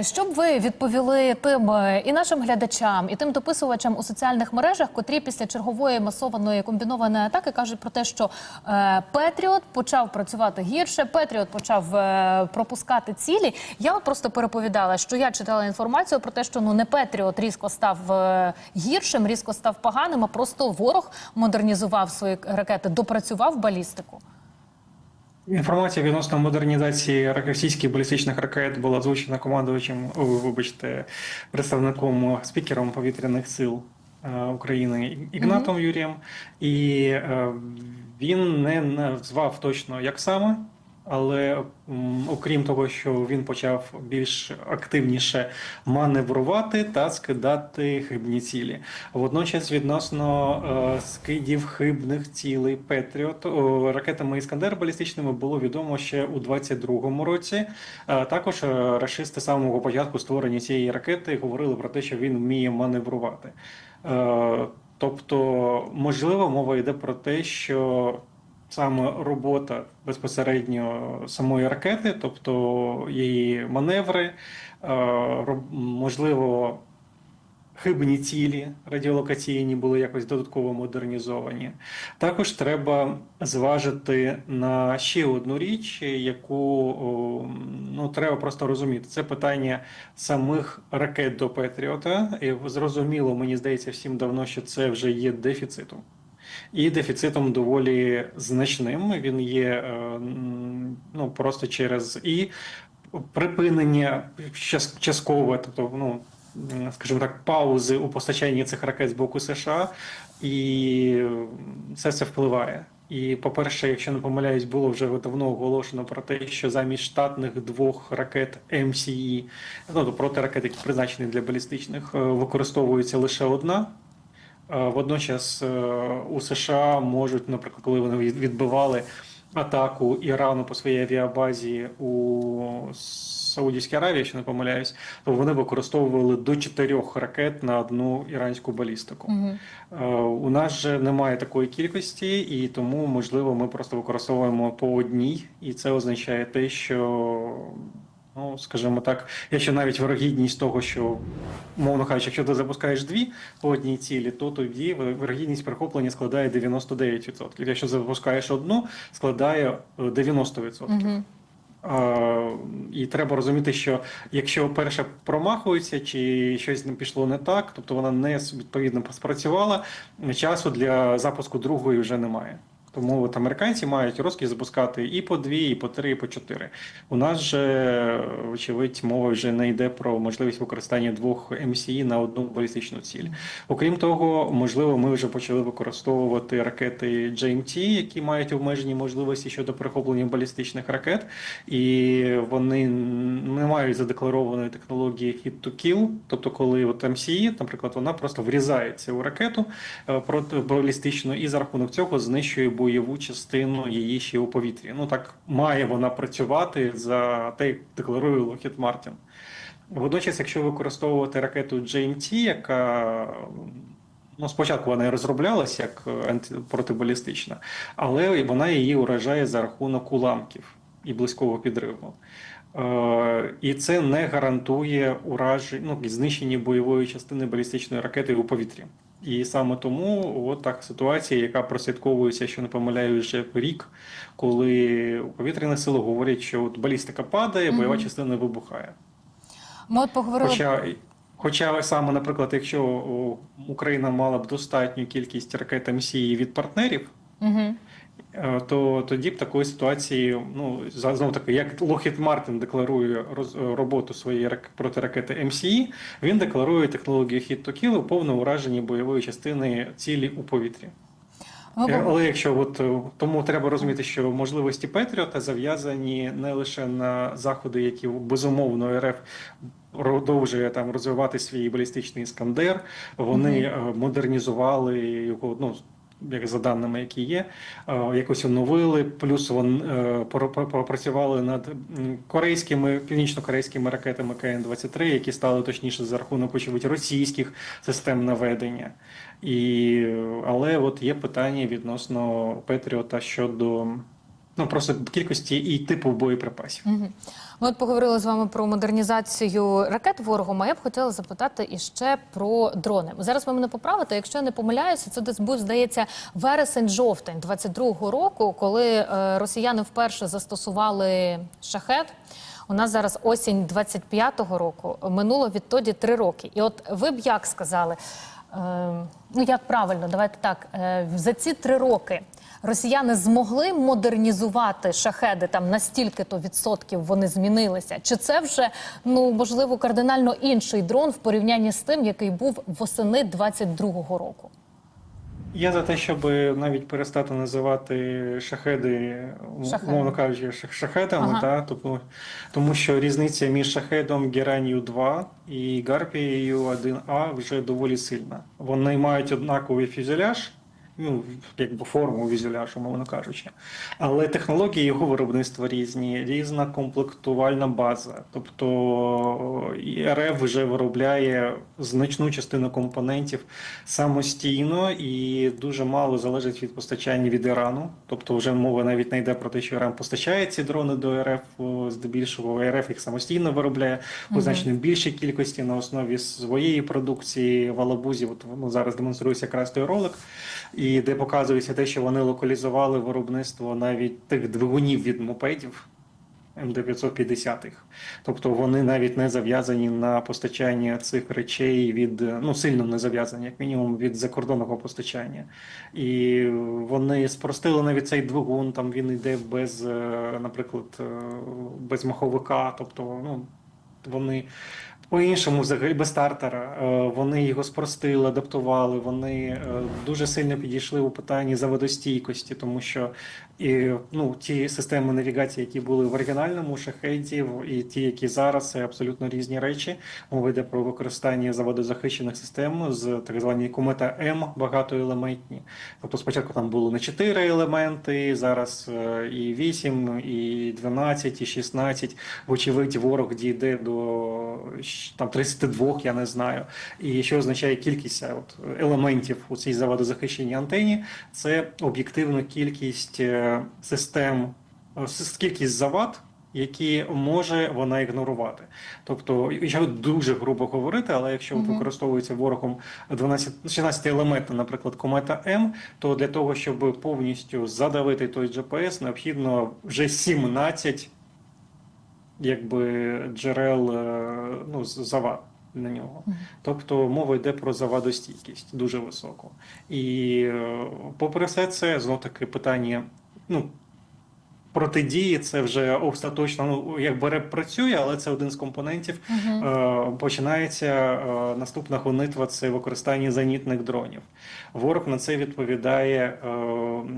Щоб ви відповіли тим е, і нашим глядачам, і тим дописувачам у соціальних мережах, котрі після чергової масованої комбінованої атаки кажуть про те, що е, Петріот почав працювати гірше, Петріот почав е, пропускати цілі. Я просто переповідала, що я читала інформацію про те, що ну не Петріот різко став е, гіршим, різко став поганим, а просто ворог модернізував свої ракети, допрацював балістику. Інформація відносно модернізації російських балістичних ракет була озвучена командувачем, о, вибачте, представником спікером повітряних сил е, України Ігнатом Юрієм, і е, він не назвав точно як саме. Але окрім того, що він почав більш активніше маневрувати та скидати хибні цілі. Водночас, відносно е, скидів хибних цілей Петріот ракетами Іскандер балістичними було відомо ще у 22-му році. Е, також е, рашисти з самого початку створення цієї ракети говорили про те, що він вміє маневрувати. Тобто, можливо, мова йде про те, що саме робота безпосередньо самої ракети, тобто її маневри, е, можливо, хибні цілі радіолокаційні були якось додатково модернізовані. Також треба зважити на ще одну річ, яку ну, треба просто розуміти. Це питання самих ракет до Петріота. І зрозуміло, мені здається, всім давно, що це вже є дефіцитом. І дефіцитом доволі значним. Він є е, ну, просто через і припинення часткове, тобто, ну, скажімо так, паузи у постачанні цих ракет з боку США, і це це впливає. І, по-перше, якщо не помиляюсь, було вже давно оголошено про те, що замість штатних двох ракет МСІ, ну тобто протиракет, які призначені для балістичних, е, використовується лише одна. Водночас е, у США можуть, наприклад, коли вони відбивали атаку Ірану по своїй авіабазі у Саудівській Аравії, якщо не помиляюсь, то вони використовували до чотирьох ракет на одну іранську балістику. Е, У нас же немає такої кількості, і тому, можливо, ми просто використовуємо по одній, і це означає те, що. Ну, скажімо так, якщо навіть вирогідність того, що, мовно кажучи, якщо ти запускаєш дві по одній цілі, то тоді вирогідність перехоплення складає 99%. Якщо запускаєш одну, складає е, 90%. А, і треба розуміти, що якщо перша промахується чи щось не пішло не так, тобто вона не відповідно спрацювала, часу для запуску другої вже немає. Тому от американці мають розкіш запускати і по дві, і по три, і по чотири. У нас же, очевидь, мова вже не йде про можливість використання двох МСІ на одну балістичну ціль. Окрім того, можливо, ми вже почали використовувати ракети GMT, які мають обмежені можливості щодо перехоплення балістичних ракет, і вони не мають задекларованої технології hit to kill, тобто, коли от МСІ, наприклад, вона просто врізається у ракету е, проти балістичну і за рахунок цього знищує бойову частину її ще у повітрі. Ну так має вона працювати за те, як декларує Lockheed Martin. Водночас, якщо використовувати ракету GMT, яка ну, спочатку вона і розроблялася як анти- протибалістична, але вона її уражає за рахунок уламків і близького підриву. Е, І це не гарантує ураження, ну, знищення бойової частини балістичної ракети у повітрі. І саме тому от так ситуація, яка прослідковується, що не помиляю вже рік, коли у повітряних силах говорять, що от балістика падає, бойова частина вибухає. Ми от поговорили Хоча, хоча саме, наприклад, якщо Україна мала б достатню кількість ракет МСІ від партнерів, Угу. Е, то тоді б такої ситуації, ну знову таки, як Lockheed Martin декларує роз- роботу своєї рак- протиракети МСІ, він декларує технологію hit to kill у повному ураженні бойової частини цілі у повітрі. Ми Е, Але якщо от е, тому треба розуміти, що можливості Петріота зав'язані не лише на заходи, які безумовно РФ продовжує там розвивати свій балістичний іскандер. Вони е, модернізували його. Ну як за даними, які є, е, якось оновили. Плюс вони е, попрацювали над корейськими північно-корейськими ракетами КН-23, які стали точніше за рахунок очевидь російських систем наведення. І але от є питання відносно Петріота щодо Ну просто кількості і типу боєприпасів. Мгм. Ми от поговорили з вами про модернізацію ракет ворогом. А я б хотіла запитати іще про дрони. Зараз ви мене поправите. Якщо я не помиляюся, це десь був здається вересень-жовтень 22-го року, коли е, росіяни вперше застосували шахет. У нас зараз осінь 25-го року. Минуло відтоді три роки. І от ви б як сказали? Е, ну як правильно, давайте так. Е, за ці три роки росіяни змогли модернізувати шахеди там на стільки-то відсотків вони змінилися? Чи це вже ну можливо кардинально інший дрон в порівнянні з тим, який був восени 22-го року? Я за те, щоб навіть перестати називати шахеди, м- мовно кажучи, шах- шахедами, Ага. та, тобто, тому що різниця між шахедом Геранію 2 і Гарпією 1А вже доволі сильна. Вони мають однаковий фюзеляж, ну, якби форму фюзеляжу, мовно кажучи. Але технології його виробництва різні, різна комплектувальна база. Тобто РФ вже виробляє значну частину компонентів самостійно і дуже мало залежить від постачання від Ірану. Тобто, вже мова навіть не йде про те, що Іран постачає ці дрони до РФ, здебільшого РФ їх самостійно виробляє у значно більшій кількості на основі своєї продукції в Алабузі. От ну, зараз демонструється якраз той ролик, і де показується те, що вони локалізували виробництво навіть тих двигунів від мопедів. МД-550. Тобто вони навіть не зав'язані на постачання цих речей від ну сильно не зав'язані, як мінімум, від закордонного постачання. І вони спростили навіть цей двигун. Там він йде без, е, наприклад, е, без маховика. Тобто, ну вони по-іншому, взагалі без стартера. Е, Вони його спростили, адаптували. Вони е, дуже сильно підійшли у питанні заводостійкості, тому що і ну ті системи навігації, які були в оригінальному шахеді, і ті, які зараз, це абсолютно різні речі. Мова йде про використання заводозахищених систем з так звані комета М багатоелементні. Тобто спочатку там було не 4 елементи, зараз е, і 8, і 12, і 16. Вочевидь, ворог дійде до там 32, я не знаю. І що означає кількість е, от, елементів у цій заводозахищеній антені? Це об'єктивно кількість е, систем, е, кількість завад. Які може вона ігнорувати, тобто, якщо дуже грубо говорити, але якщо от Мгм. використовується ворогом 12, 16 елементна, наприклад, комета М, то для того, щоб повністю задавити той GPS, необхідно вже 17 якби джерел е, ну, завад на нього. Тобто мова йде про завадостійкість дуже високу. І е, попри все це, знов таки питання. ну, Протидії це вже остаточно, ну якби працює, але це один з компонентів. Е, починається е, наступна гонитва це використання зенітних дронів. Ворог на це відповідає е,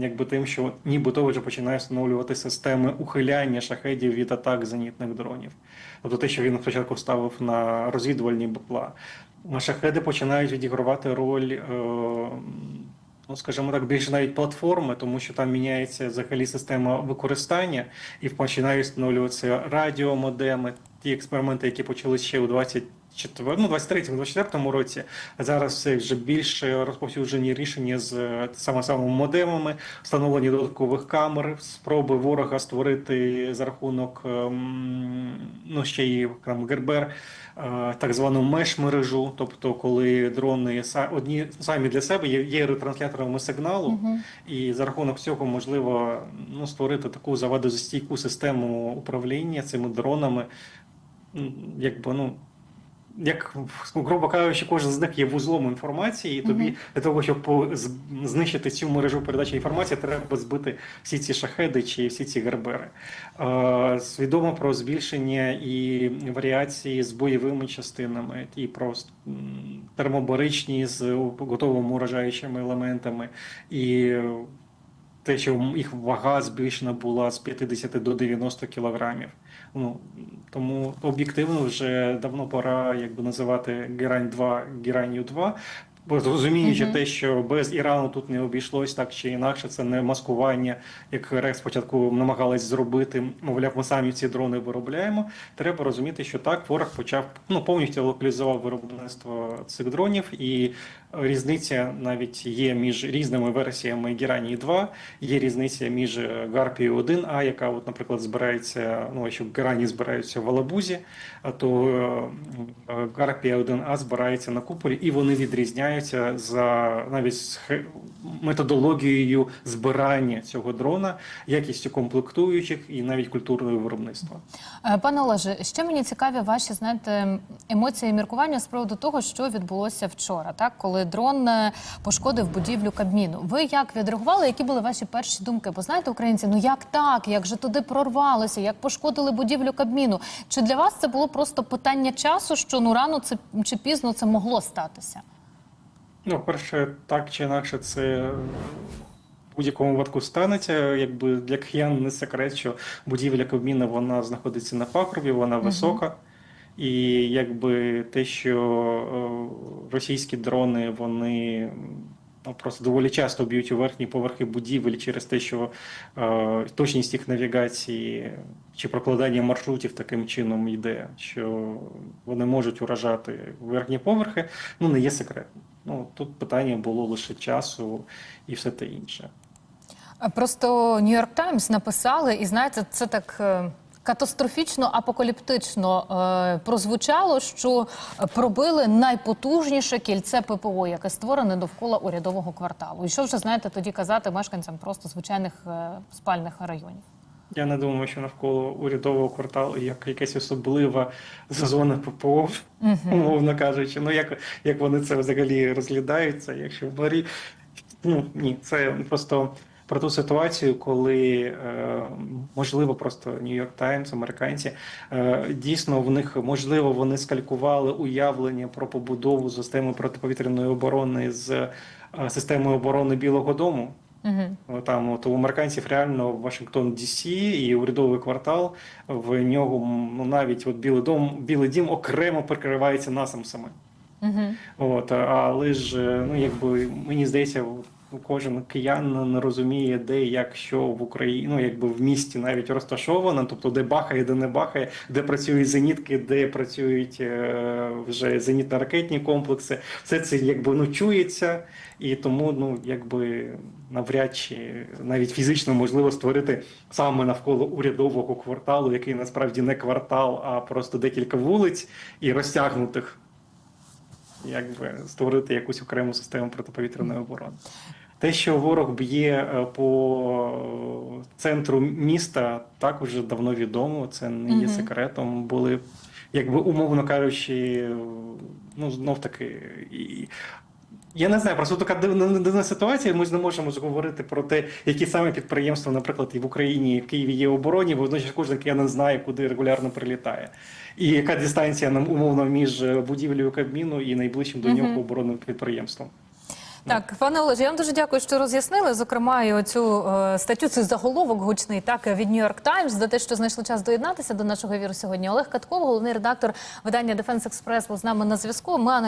якби тим, що нібито вже починає встановлювати системи ухиляння шахедів від атак зенітних дронів. Тобто те, що він спочатку ставив на розвідувальні бапла. Шахеди починають відігравати роль. Ну, скажімо так, більше навіть платформи, тому що там міняється взагалі система використання і починають встановлюватися радіомодеми, ті експерименти, які почали ще у 24, ну, 23-24 році. Зараз це вже більш розповсюджені рішення з саме самими модемами, встановлення додаткових камер, спроби ворога створити за рахунок ем, ну, ще є там Гербер. е, Так звану меш-мережу, тобто коли дрони одні самі для себе є, є ретрансляторами сигналу, і за рахунок цього можливо ну, створити таку завадозастійку систему управління цими дронами, якби ну. Як грубо кажучи, кожен з них є вузлом інформації, і тобі для того, щоб знищити цю мережу передачі інформації, треба збити всі ці шахеди чи всі ці гербери. Е, Свідомо про збільшення і варіації з бойовими частинами, і про термобаричні з готовими уражаючими елементами, і те, що їх вага збільшена була з 50 до 90 кілограмів. Ну тому об'єктивно вже давно пора якби називати Герань 2 Геранью 2. Бо розуміючи те, що без Ірану тут не обійшлось так чи інакше, це не маскування, як РФ спочатку намагалась зробити. Мовляв, ми самі ці дрони виробляємо. Треба розуміти, що так ворог почав ну повністю локалізував виробництво цих дронів, і різниця навіть є між різними версіями Геранії 2, є різниця між Гарпією 1 А, яка, от, наприклад, збирається. Ну якщо Герані збираються в Алабузі, то е, Гарпія 1 А збирається на куполі, і вони відрізняються за навіть методологією збирання цього дрона, якістю комплектуючих і навіть культурою виробництва. Е, Пане Олеже, ще мені цікаві ваші знаєте емоції і міркування з приводу того, що відбулося вчора, так коли дрон е, пошкодив будівлю Кабміну. Ви як відреагували? Які були ваші перші думки? Бо знаєте, українці, ну як так? Як же туди прорвалося? Як пошкодили будівлю Кабміну? Чи для вас це було просто питання часу, що ну рано це чи пізно це могло статися? Ну, перше, так чи інакше, це в будь-якому випадку станеться. Якби для киян не секрет, що будівля Кабміна вона знаходиться на пагорбі, вона висока. І якби те, що е, російські дрони вони ну, просто доволі часто б'ють у верхні поверхи будівель через те, що е, точність їх навігації чи прокладання маршрутів таким чином йде, що вони можуть уражати верхні поверхи, ну не є секретом. Ну тут питання було лише часу і все те інше. Просто Нью-Йорк Таймс написали, і знаєте, це так. е, Катастрофічно апокаліптично е, прозвучало, що пробили найпотужніше кільце ППО, яке створене довкола урядового кварталу. І що вже знаєте тоді казати мешканцям просто звичайних е, спальних районів? Я не думаю, що навколо урядового кварталу як якась особлива зона ППО, умовно кажучи. Ну як, як вони це взагалі розглядаються, якщо в морі. Ну ні, це просто про ту ситуацію, коли е, можливо просто Нью-Йорк Таймс, американці е, дійсно в них можливо вони скалькували уявлення про побудову системи протиповітряної оборони з е, системою оборони Білого Дому. Угу. Там от у американців реально Вашингтон Дісі і урядовий квартал. В нього ну навіть от Білий дом, Білий дім окремо прикривається насамсами. Угу. От але ж е, ну якби мені здається, кожен киян не розуміє, де як що в Україні, ну якби в місті навіть розташовано, тобто де бахає, де не бахає, де працюють зенітки, де працюють е, вже зенітно-ракетні комплекси. Все це якби ну чується, і тому ну якби навряд чи навіть фізично можливо створити саме навколо урядового кварталу, який насправді не квартал, а просто декілька вулиць і розтягнутих якби створити якусь окрему систему протиповітряної оборони. Те, що ворог б'є е, по центру міста, так уже давно відомо. Це не є секретом. Були, якби умовно кажучи, ну знов таки. І... Я не знаю, просто така дивна, дивна ситуація. Ми ж не можемо ж говорити про те, які саме підприємства, наприклад, і в Україні, і в Києві є оборонні, бо водночас кожен киянин знає, куди регулярно прилітає. І яка дистанція нам умовно між будівлею Кабміну і найближчим до нього оборонним підприємством. Так, пане Олеже, я вам дуже дякую, що роз'яснили. Зокрема, і оцю е, статтю, цей заголовок гучний так від New York Times, за те, що знайшли час доєднатися до нашого віру сьогодні. Олег Катков, головний редактор видання Defense Express, був з нами на зв'язку. Ми